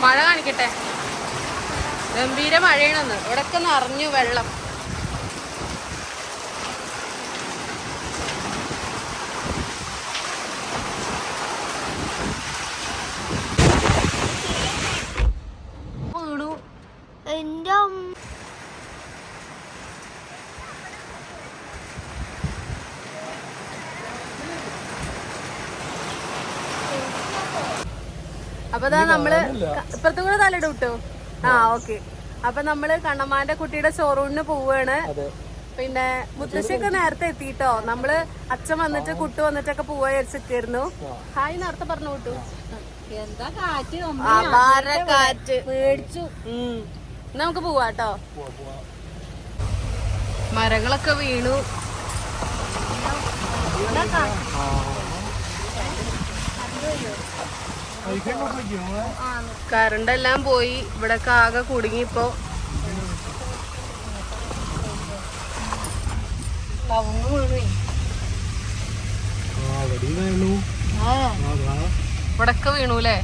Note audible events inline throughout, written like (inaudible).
മഴ കാണിക്കട്ടെ? ഗംഭീര മഴയാണെന്ന്. ഇവിടൊക്കെ നിറഞ്ഞു വെള്ളം. അപ്പൊ നമ്മൾ ഇപ്പുറത്തും കൂടെ തലയുടെ വിട്ടു ആ ഓക്കെ. അപ്പൊ നമ്മൾ കണ്ണമ്മാന്റെ കുട്ടിയുടെ ഷോറൂമിന് പോവാണ്. പിന്നെ മുത്തശ്ശിയൊക്കെ നേരത്തെ എത്തിട്ടോ? നമ്മൾ അച്ഛൻ വന്നിട്ട് കുട്ടു വന്നിട്ടൊക്കെ പോവാ വിചാരിച്ചിരുന്നു ഹായ് നേരത്തെ പറഞ്ഞു വിട്ടു എന്താ കാറ്റ്? കാറ്റ്. പേടിച്ചു. നമുക്ക് പോവാട്ടോ മരങ്ങളൊക്കെ വീണു. കറണ്ട് എല്ലാം പോയി. ഇവിടെ ആകെ കുടുങ്ങിപ്പോ കവുങ്ങ് വീണു. ഇവിടൊക്കെ വീണൂലേ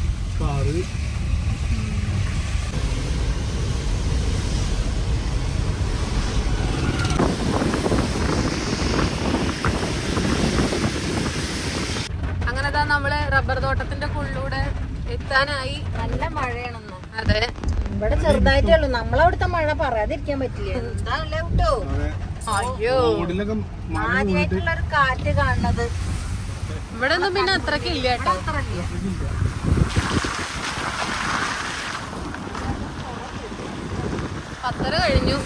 അങ്ങനെ ദാ നമ്മൾ റബ്ബർ തോട്ടത്തിന്റെ ഉള്ളിലൂടെ എത്താനായി. നല്ല മഴയാണെന്ന്. അതെ. ഇവിടെ ചെറുതായിട്ടേ ഉള്ളൂ. നമ്മളവിടുത്തെ മഴ പറയാതിരിക്കാൻ പറ്റില്ല? എന്താണല്ലേ കേട്ടോ അയ്യോ. ആദ്യമായിട്ടുള്ള ഒരു കാറ്റ് കാണുന്നത്. ഇവിടെ ഒന്നും പിന്നെ അത്രയ്ക്ക് ഇല്ല കേട്ടോ. പത്തര കഴിഞ്ഞു.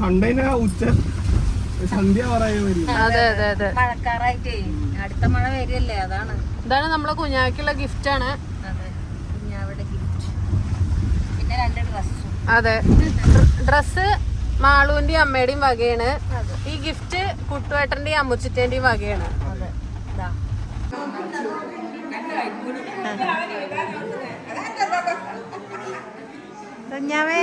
കണ്ടതിന് ഉച്ച സന്ധ്യ പറയാൻ മഴക്കാറായിട്ടേ. അടുത്ത മഴ വരില്ലേ അതാണ്. ഇതാണ് നമ്മളെ കുഞ്ഞാക്കുള്ള ഗിഫ്റ്റ് ആണ്. അതെ ഡ്രസ് ഗിഫ്റ്റ് പിന്നെ രണ്ട് ഡ്രസ്സും അതെ. ഡ്രസ്സ് മാളുവിന്റെയും അമ്മയുടെയും വകയാണ്. ഈ ഗിഫ്റ്റ് കുട്ടുവേട്ടന്റെയും അമ്മുച്ചിറ്റേന്റെയും വകയാണ്. കുഞ്ഞാവേ.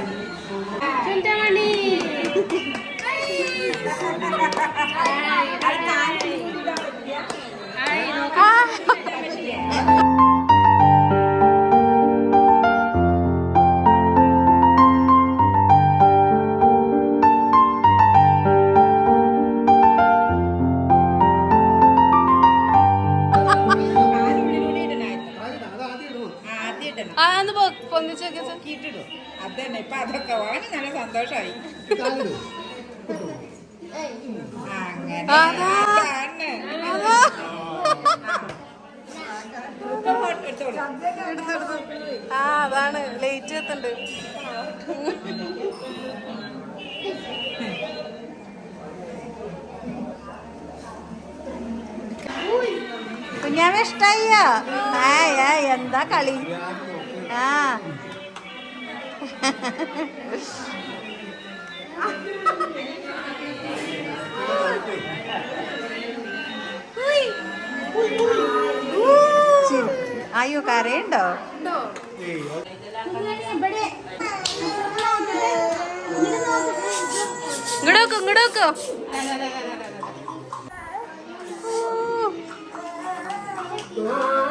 ആ അതാണ്. ലേറ്റ് എത്തണ്ട്. കുഞ്ഞാമ ഇഷ്ടായോ ആയ് ആയ് എന്താ കളി? ആ. (laughs) അയ്യോ കരയുണ്ടോ? ഇങ്ങോട്ട് വെക്കോ (laughs)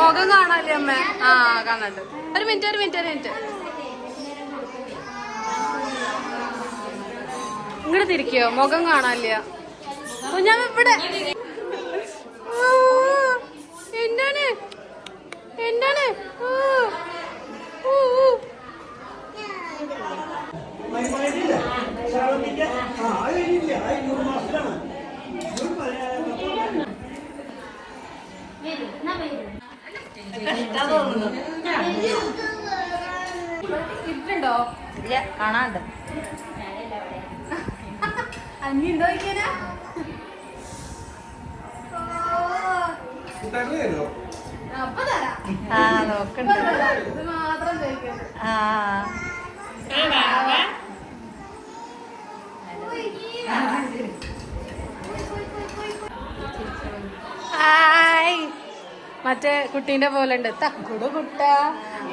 മുഖം കാണാല്ലേ അമ്മ? ആ കാണാണ്ട്. ഒരു മിനിറ്റ് ഒരു മിനിറ്റ് ഒരു മിനിറ്റ്. ഇങ്ങോട്ട് തിരിക്കോ? മുഖം കാണാനില്ല. ഞാൻ ഇവിടെ ഇട്ടുണ്ടോ ഇല്ല കാണാണ്ട്. അഞ്ഞി ഉണ്ടോ ഇങ്ങനെ ആ നോക്കണ്ട. ഇത് മാത്രം ചോദിക്കരുത്. ആ. ഹായ്. മറ്റേ കുട്ടീന്റെ പോലെ ഉണ്ട്. തക്കുടു കുട്ട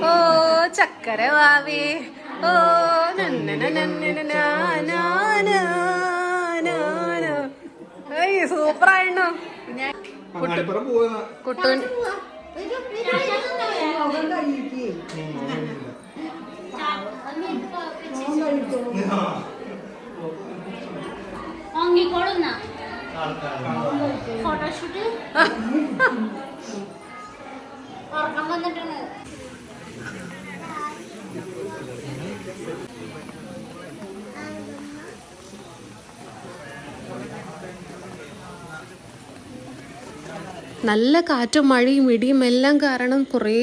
ഓ ചക്കര വാവി ഓ സൂപ്പർ ആയിരുന്നു കുട്ടു ഫോട്ടോഷൂട്ട് (laughs) നല്ല കാറ്റും മഴയും ഇടിയും എല്ലാം കാരണം കുറേ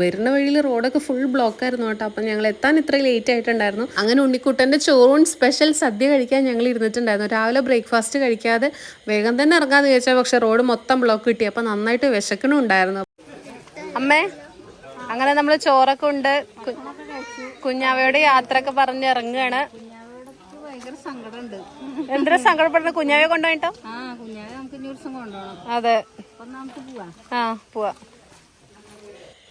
വരുന്ന വഴിയിൽ റോഡൊക്കെ ഫുൾ ബ്ലോക്ക് ആയിരുന്നു കേട്ടോ. അപ്പം ഞങ്ങൾ എത്താൻ ഇത്ര ലേറ്റ് ആയിട്ടുണ്ടായിരുന്നു. അങ്ങനെ ഉണ്ണിക്കുട്ടന്റെ ചോറൂൺ സ്പെഷ്യൽ സദ്യ കഴിക്കാൻ ഞങ്ങൾ ഇരുന്നിട്ടുണ്ടായിരുന്നു. രാവിലെ ബ്രേക്ക്ഫാസ്റ്റ് കഴിക്കാതെ വേഗം തന്നെ ഇറങ്ങാമെന്ന് ചോദിച്ചാൽ പക്ഷേ റോഡ് മൊത്തം ബ്ലോക്ക് കിട്ടി. അപ്പം നന്നായിട്ട് വിശക്കണുണ്ടായിരുന്നു അമ്മേ അങ്ങനെ നമ്മൾ ചോറൊക്കെ ഉണ്ട്. കുഞ്ഞാവയുടെ യാത്രയൊക്കെ പറഞ്ഞ് ഇറങ്ങുകയാണ് എന്തിനാ സങ്കടപ്പെടുന്നത് കുഞ്ഞാവയെ കൊണ്ടുപോയിട്ടോ? അതെ. ആ പോവാ.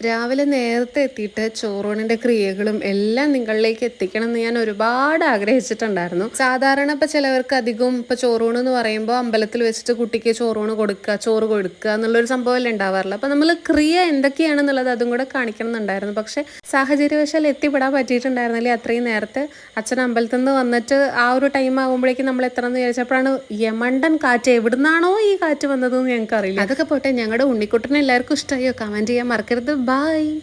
രാവിലെ നേരത്തെ എത്തിയിട്ട് ചോറൂണിന്റെ ക്രിയകളും എല്ലാം നിങ്ങളിലേക്ക് എത്തിക്കണം എന്ന് ഞാൻ ഒരുപാട് ആഗ്രഹിച്ചിട്ടുണ്ടായിരുന്നു. സാധാരണ ഇപ്പൊ ചിലവർക്ക് അധികം ഇപ്പൊ ചോറൂണ് എന്ന് പറയുമ്പോൾ അമ്പലത്തിൽ വെച്ചിട്ട് കുട്ടിക്ക് ചോറൂണ് കൊടുക്കുക ചോറ് കൊടുക്കുക എന്നുള്ളൊരു സംഭവമല്ലേ ഉണ്ടാവാറില്ല അപ്പൊ നമ്മൾ ക്രിയ എന്തൊക്കെയാണെന്നുള്ളത് അതും കൂടെ കാണിക്കണം എന്നുണ്ടായിരുന്നു പക്ഷെ സാഹചര്യവശാൽ എത്തിപ്പെടാൻ പറ്റിയിട്ടുണ്ടായിരുന്നില്ലേ. അത്രയും നേരത്തെ അച്ഛൻ അമ്പലത്തിൽ നിന്ന് വന്നിട്ട് ആ ഒരു ടൈം ആകുമ്പോഴേക്കും നമ്മൾ എത്ര എന്ന് വിചാരിച്ചപ്പോഴാണ് യമണ്ടൻ കാറ്റ് എവിടുന്നാണോ ഈ കാറ്റ് വന്നതെന്ന് ഞങ്ങൾക്ക് അറിയില്ല അതൊക്കെ പോട്ടെ ഞങ്ങളുടെ ഉണ്ണിക്കുട്ടനെ എല്ലാവർക്കും ഇഷ്ടമായോ കമന്റ് ചെയ്യാൻ മറക്കരുത്. Bye.